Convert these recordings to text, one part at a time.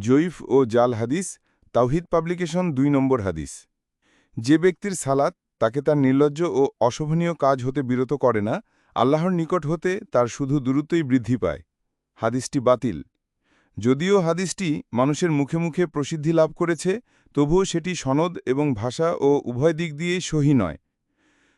জয়ীফ ও জাল হাদিস, তাওহিদ পাবলিকেশন দুই নম্বর হাদিস। যে ব্যক্তির সালাত, তাকে তার নির্লজ্জ ও অশোভনীয় কাজ হতে বিরত করে না, আল্লাহর নিকট হতে তার শুধু দূরত্বই বৃদ্ধি পায়। হাদিসটি বাতিল। যদিও হাদিসটি মানুষের মুখে মুখে প্রসিদ্ধি লাভ করেছে, তবুও সেটি সনদ এবং ভাষা ও উভয় দিক দিয়েই সহি নয়।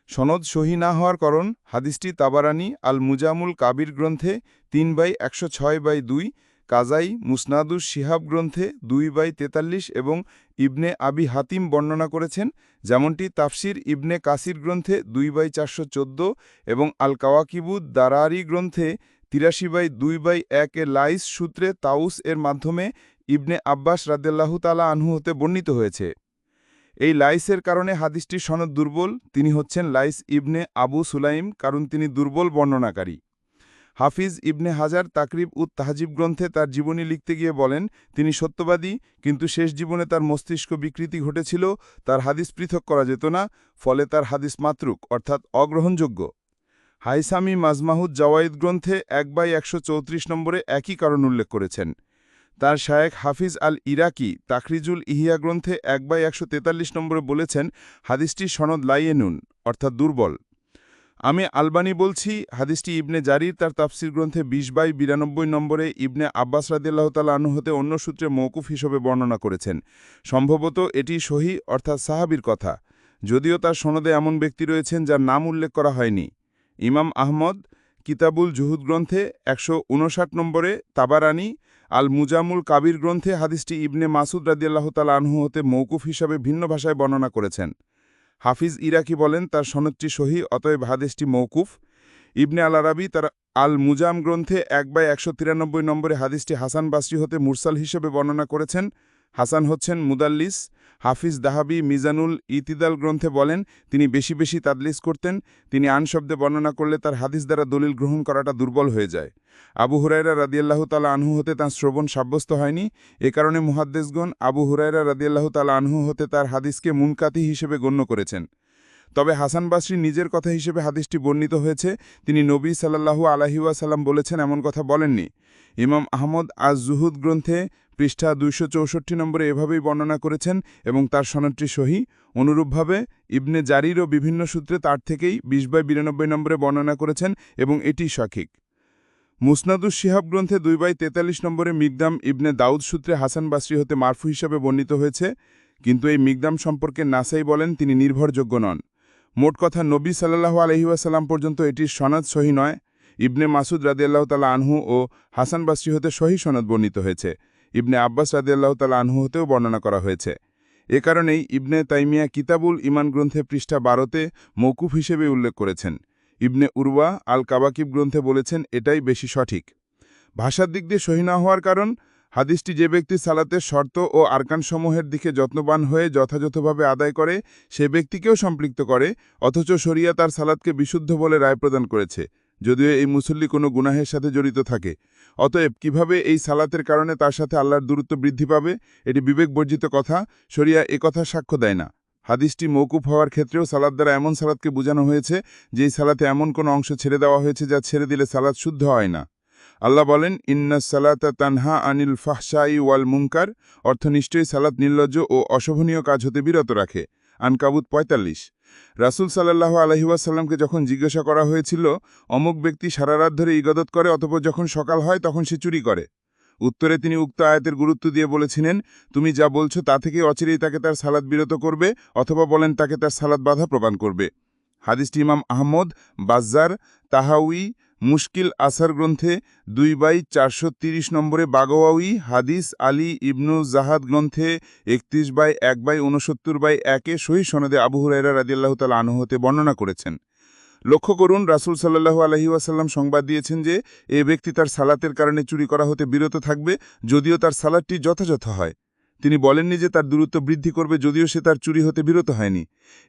সনদ সহি না হওয়ার কারণ, হাদিসটি তাবারানি আল মুজামুল কাবির গ্রন্থে তিন বাই একশো ছয় বাই দুই কাজাই মুসনাদুস শিহাব গ্রন্থে দুই বাই তেতাল্লিশ এবং ইবনে আবি হাতিম বর্ণনা করেছেন, যেমনটি তাফসির ইবনে কাসির গ্রন্থে দুই বাই চারশো চোদ্দ এবং আল কাওয়াকিবুদ দারারি গ্রন্থে তিরাশি বাই দুই বাই এক এ লাইস সূত্রে তাউস এর মাধ্যমে ইবনে আব্বাস রাদেল্লাহু তালা আনহু হতে বর্ণিত হয়েছে। এই লাইসের কারণে হাদিসটি সনদ দুর্বল, তিনি হচ্ছেন লাইস ইবনে আবু সুলাইম, কারণ তিনি দুর্বল বর্ণনাকারী। হাফিজ ইবনে হাজার তাকরিব উত তাহাজিব গ্রন্থে তার জীবনী লিখতে গিয়ে বলেন, তিনি সত্যবাদী, কিন্তু শেষ জীবনে তার মস্তিষ্ক বিকৃতি ঘটেছিল, তার হাদিস পৃথক করা যেত না, ফলে তার হাদিস মাতৃক, অর্থাৎ অগ্রহণযোগ্য। হাইসামি মাজমাহুদ জওয়াইদ গ্রন্থে এক বাই একশো চৌত্রিশ নম্বরে একই কারণ উল্লেখ করেছেন। তার শায়েক হাফিজ আল ইরাকি তাকরিজুল ইহিয়া গ্রন্থে এক বাই একশো তেতাল্লিশ নম্বরে বলেছেন হাদিসটি সনদ লাইয়েনুন অর্থাৎ দুর্বল। আমি আলবানি বলছি, হাদিসটি ইবনে জারির তার তাফসির গ্রন্থে বিশ বাই বিরানব্বই নম্বরে ইবনে আব্বাস রাদিল্লাহ তালা আনু হতে অন্য সূত্রে মৌকুফ হিসেবে বর্ণনা করেছেন। সম্ভবত এটি সহি অর্থাৎ সাহাবির কথা, যদিও তার সনদে এমন ব্যক্তি রয়েছেন যার নাম উল্লেখ করা হয়নি। ইমাম আহমদ, কিতাবুল জুহুদ গ্রন্থে একশো উনষাট নম্বরে তাবারানি আল মুজামুল কাবির গ্রন্থে হাদিসটি ইবনে মাসুদ রাদিয়াল্লাহ তালা আনহু হতে মৌকুফ হিসাবে ভিন্ন ভাষায় বর্ণনা করেছেন। হাফিজ ইরাকি বলেন, তার সনদটি সহি, অতএব হাদিসটি মৌকুফ ইবনে আল আরাবি তার আল মুজাম গ্রন্থে এক বাই একশো তিরানব্বই নম্বরে হাদিসটি হাসান বাসরি হতে মুরসাল হিসেবে বর্ণনা করেছেন। হাসান হচ্ছেন মুদাল্লিস। হাফিজ দাহাবি মিজানুল ইতিদাল গ্রন্থে বলেন, তিনি বেশি বেশি তাদলিস করতেন, তিনি আন শব্দে বর্ণনা করলে তার হাদিস দ্বারা দলিল গ্রহণ করাটা দুর্বল হয়ে যায়। আবু হুরাইরা রাদিয়াল্লাহ তালা আনহু হতে তাঁর শ্রবণ সাব্যস্ত হয়নি। এ কারণে মুহাদ্দেশগণ আবু হুরাইরা রাদিয়াল্লাহ তালা আনহু হতে তার হাদিসকে মুনকাতি হিসেবে গণ্য করেছেন। তবে হাসান বাসরি নিজের কথা হিসেবে হাদিসটি বর্ণিত হয়েছে। তিনি নবী সাল্লাহু আলাহিউসাল্লাম বলেছেন, এমন কথা বলেননি। ইমাম আহমদ আজ জুহুদ গ্রন্থে পৃষ্ঠা দুইশো চৌষট্টি নম্বরে এভাবেই বর্ণনা করেছেন এবং তার সনদটি সহি। অনুরূপভাবে ইবনে জারিরও বিভিন্ন সূত্রে তার থেকেই বিশ বাই বিরানব্বই নম্বরে বর্ণনা করেছেন এবং এটি সঠিক। মুসনাদুস শিহাব গ্রন্থে দুই বাই তেতাল্লিশ নম্বরে মিগদাম ইবনে দাউদ সূত্রে হাসান বাসরি হতে মারফু হিসাবে বর্ণিত হয়েছে। কিন্তু এই মিগদাম সম্পর্কে নাসাই বলেন, তিনি নির্ভরযোগ্য নন। মোট কথা নবী সাল্লাহ আলহিউসাল্লাম পর্যন্ত এটির সনদ সহি নয়। ইবনে মাসুদ রাদিয়াল্লাহ তালা আনহু ও হাসান বাসরি হতে সহি সনদ বর্ণিত হয়েছে। ইবনে আব্বাস রাদিয়াল্লাহ তালা আনহু হতেও বর্ণনা করা হয়েছে। এ কারণেই ইবনে তাইমিয়া কিতাবুল ইমান গ্রন্থে পৃষ্ঠা বারোতে মৌকুফ হিসেবে উল্লেখ করেছেন। ইবনে উরওয়া আল কাবাকিব গ্রন্থে বলেছেন, এটাই বেশি সঠিক। ভাষার দিক দিয়ে সহি না হওয়ার কারণ হাদিসটি যে ব্যক্তি সালাতের শর্ত ও আরকানসমূহের দিকে যত্নবান হয়ে যথাযথভাবে আদায় করে, সে ব্যক্তিকেও সম্পৃক্ত করে, অথচ শরিয়া তার সালাদকে বিশুদ্ধ বলে রায় প্রদান করেছে। যদিও এই মুসল্লি কোনো গুনাহের সাথে জড়িত থাকে। অতএব কীভাবে এই সালাতের কারণে তার সাথে আল্লাহর দূরত্ব বৃদ্ধি পাবে, এটি বিবেক বর্জিত কথা, শরিয়া কথা সাক্ষ্য দেয় না। হাদিসটি মৌকুফ হওয়ার ক্ষেত্রেও সালাদ দ্বারা এমন সালাদকে বোঝানো হয়েছে যে এই সালাতে এমন কোনো অংশ ছেড়ে দেওয়া হয়েছে যা ছেড়ে দিলে সালাদ শুদ্ধ হয় না। আল্লাহ বলেন, ইন্না সালাতা তানহা আনিল ফাহশাই ওয়াল মুঙ্কার অর্থ নিশ্চয়ই সালাত নির্লজ্জ ও অশোভনীয় কাজ হতে বিরত রাখে। আনকাবুত পঁয়তাল্লিশ। রাসুল সাল্লাহ আলহিউসাল্লামকে যখন জিজ্ঞাসা করা হয়েছিল, অমুক ব্যক্তি সারা রাত ধরে ইগদত করে, অতপর যখন সকাল হয়, তখন সে চুরি করে। উত্তরে তিনি উক্ত আয়াতের গুরুত্ব দিয়ে বলেছিলেন, তুমি যা বলছো তা থেকে অচিরেই তাকে তার সালাদ বিরত করবে, অথবা বলেন তাকে তার সালাদ বাধা প্রদান করবে। হাদিসটি ইমাম আহমদ, বাজ্জার তাহাউই মুশকিল আসার গ্রন্থে দুই বাই চারশো তিরিশ নম্বরে বাগোয়াউই হাদিস আলী ইবনু জাহাদ গ্রন্থে একত্রিশ বাই এক বাই উনসত্তর বাই একে সহি সনদে আবু হুরাইরা রাদিয়াল্লাহ তাল আনুহতে বর্ণনা করেছেন। লক্ষ্য করুন, রাসুল সাল্লাহ আলহিউসাল্লাম সংবাদ দিয়েছেন যে, এ ব্যক্তি তার সালাতের কারণে চুরি করা হতে বিরত থাকবে, যদিও তার সালাদটি যথাযথ হয়। তিনি বলেননি যে তার দূরত্ব বৃদ্ধি করবে যদিও সে তার চুরি হতে বিরত হয়নি।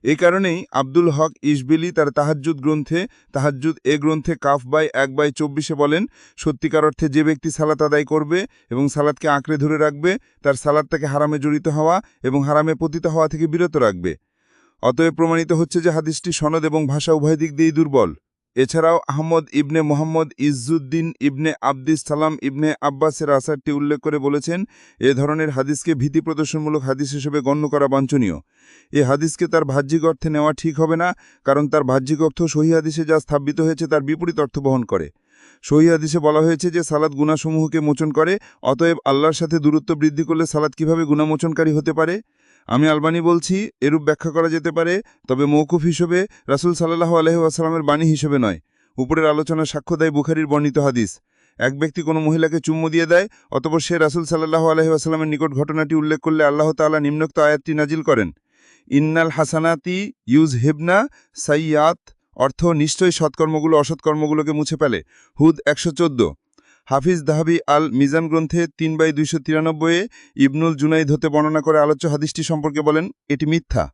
এ কারণেই আব্দুল হক ইসবেলি তার তাহাজ্জুদ গ্রন্থে, তাহাজ্জুদ এ গ্রন্থে কাফ বাই এক বাই চব্বিশে বলেন, সত্যিকার অর্থে যে ব্যক্তি সালাত আদায় করবে এবং সালাদকে আঁকড়ে ধরে রাখবে, তার সালাদ তাকে হারামে জড়িত হওয়া এবং হারামে পতিত হওয়া থেকে বিরত রাখবে। অতএব প্রমাণিত হচ্ছে যে হাদিসটি সনদ এবং ভাষা উভয় দিক দিয়েই দুর্বল। এছাড়াও আহমদ ইবনে মোহাম্মদ ইজ্জুদ্দিন ইবনে আব্দিস সালাম ইবনে আব্বাসের আসারটি উল্লেখ করে বলেছেন, এ ধরনের হাদিসকে ভীতি প্রদর্শনমূলক হাদিস হিসেবে গণ্য করা বাঞ্ছনীয়। এ হাদিসকে তার বাহ্যিক অর্থে নেওয়া ঠিক হবে না, কারণ তার বাহ্যিক অর্থ সহি হাদিসে যা স্থাপিত হয়েছে তার বিপরীত অর্থ বহন করে। সহি হাদিসে বলা হয়েছে যে সালাদ গুণাসমূহকে মোচন করে, অতএব আল্লাহর সাথে দূরত্ব বৃদ্ধি করলে সালাদ কীভাবে গুণামোচনকারী হতে পারে? আমি আলবানি বলছি, এরূপ ব্যাখ্যা করা যেতে পারে, তবে মৌকুফ হিসেবে রাসুল সাল্লাহ আলহামের বাণী হিসেবে নয়। উপরের আলোচনা সাক্ষ্য দেয় বুখারির বর্ণিত হাদিস। এক ব্যক্তি কোনো মহিলাকে চুম্ম দিয়ে দেয়, অতপর সে রাসুল সাল্লাহ আলহিহাস্লামের নিকট ঘটনাটি উল্লেখ করলে আল্লাহ তাআলা নিম্নোক্ত আয়াতটি নাজিল করেন। ইন্নাল হাসানাতি ইউজ হেবনা সাইয়াত অর্থ নিশ্চয়ই সৎকর্মগুলো অসৎকর্মগুলোকে মুছে ফেলে। হুদ একশো চোদ্দ। হাফিজ দাহাবি আল মিজান গ্রন্থে তিন বাই দুইশো তিরানব্বইয়ে ইবনুল জুনাইদ হতে বর্ণনা করে আলোচ্য হাদিসটি সম্পর্কে বলেন, এটি মিথ্যা।